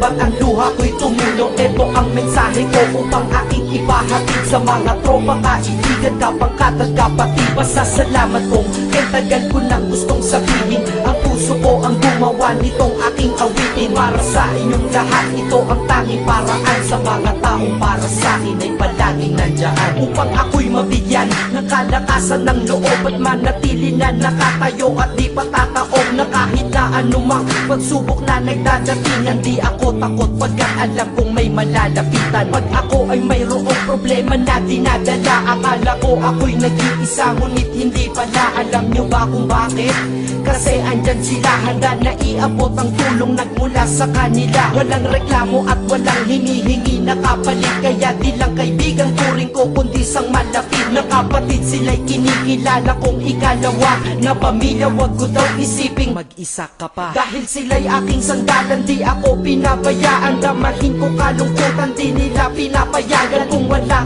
ba't ang luha ko'y tumulo Ito ang mensahe ko upang aking ipahatid Sa mga tropa, kaibigan, kapangkat at kapatid Pasasalamat kong kay tagal ko nang gustong sabihin. Ang puso ko ang gumawa nitong aking awitin. Para sa inyong lahat, ito ang tanging paraan Sa mga taong para sa akin ay palaging nandyan. Upang ako'y mabigyan ng kalakasan ng loob At manatili na nakatayo at di patataob Na kahit na anumang pagsubok na nagdadatingan Di ako takot. Pagkat alam kong may malalapitan. Pag ako ay mayroong problema na dinadala Akala ko ako'y nag-iisa ngunit hindi pala. Alam nyo ba kung bakit? Kasi andyan sila handa na iabot ang tulong nagmula sa kanila. Walang reklamo at walang hinihingi na kapalit Kaya di lang kaibigan turing ko kundi sang malapit Na kapatid sila'y kinikilala kong ikalawa Na pamilya wag ko daw isiping mag-isa ka pa. Dahil sila'y aking sandalan di ako pinabayaan. Damahin ko kalungkutan di nila pinapayagan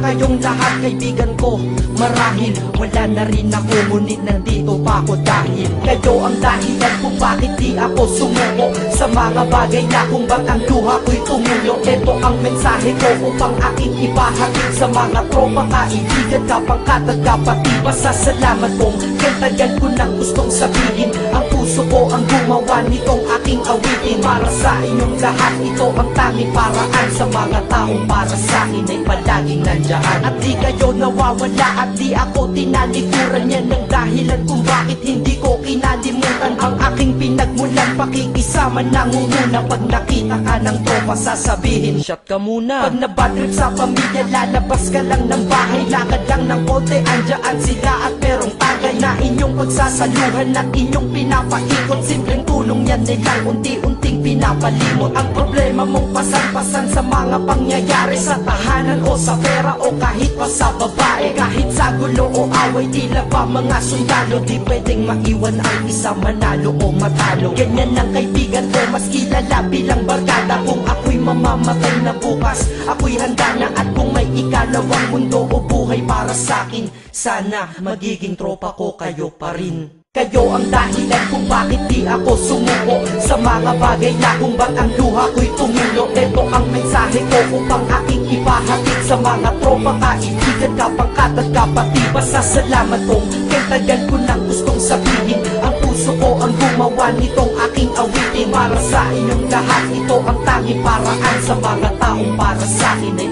kayong lahat kaibigan ko Marahil wala na rin ako ngunit nandito pa ako dahil Kayo ang dahilan kung bakit di ako sumuko Sa mga bagay na kung ba't ang luha ko'y tumulo Ito ang mensahe ko upang aking ipahatid Sa mga tropa, kaibigan, kapangkat at kapatid Pasasalamat kong kay tagal ko nang gustong sabihin Ang puso ko ang gumawa nitong aking awitin. Para sa inyong lahat, ito ang tanging paraan Sa mga taong para sa akin ay palaging nandyan. At di kayo nawawala at di ako tinalikuran Yan ang dahilan kung bakit hindi ko kinalimutan Ang aking pinagmulan, pakikisama nangunguna Pag nakita ka ng tropa, sasabihin Shot ka muna. Pag nabatrip sa pamilya, lalabas ka lang ng bahay. Lakad lang ng konti, andyan sila at Na inyong pagsasaluhan at inyong pinapaikot. Simpleng tulong yan nilang unti-unting pinapalimot. Ang problema mong pasan-pasan sa mga pangyayari Sa tahanan o sa pera o kahit pa sa babae Kahit sa gulo o away, tila ba mga sundalo. Di pwedeng maiwan ang isa manalo o matalo. Ganyan ang kaibigan ko, mas kilala bilang barkada. Kung ako'y mamamatay na bukas, ako'y handa na At may ikalawang mundo o buhay para sa akin Sana magiging tropa ko kayo pa rin. Kayo ang dahilan kung bakit di ako sumuko Sa mga bagay na kung ba't ang luha ko'y tumulo Ito ang mensahe ko upang aking ipahatid Sa mga tropa, kaibigan, kapangkat at kapatid Pasasalamat kong kay tagal ko nang gustong sabihin Ang puso ko ang gumawa nitong aking awitin. Para sa inyong lahat, ito ang tanging paraan Sa mga taong para sa akin ay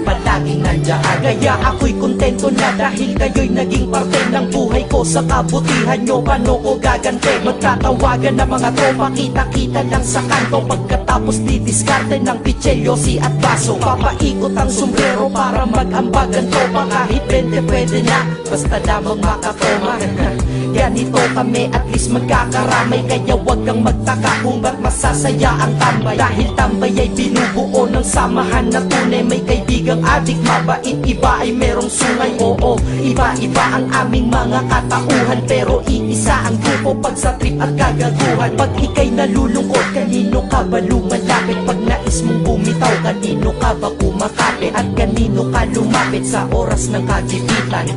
Kaya ako'y kontento na dahil kayo'y naging parte ng buhay ko. Sa kabutihan nyo, paano ko gagante? Magtatawagan ng mga tropa, kita-kita lang sa kanto. Pagkatapos didiskarte ng pichelyosi at baso. Papaikot ang sombrero para mag-ambag ang tropa Kahit 20 pwede na, basta lamang makatoma Ganito kami, at least magkakaramay Kaya wag kang magtaka kung ba't masasaya ang tambay Dahil tambay ay binubuo ng samahan na tunay May kaibigang adik, mabait, iba ay merong sungay Oo, iba-iba ang aming mga katauhan Pero iisa ang grupo pag sa trip at kagaguhan Pag ikay nalulungkot, kanino ka ba lumalapit? Pag nais mong bumitaw, kanino ka ba kumakapit? At kanino ka lumapit sa oras ng kagipitan?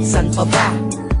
San pa ba?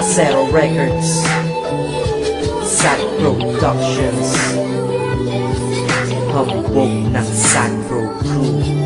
Acero Records Sad Productions. Hambog ng Sad Pro Crew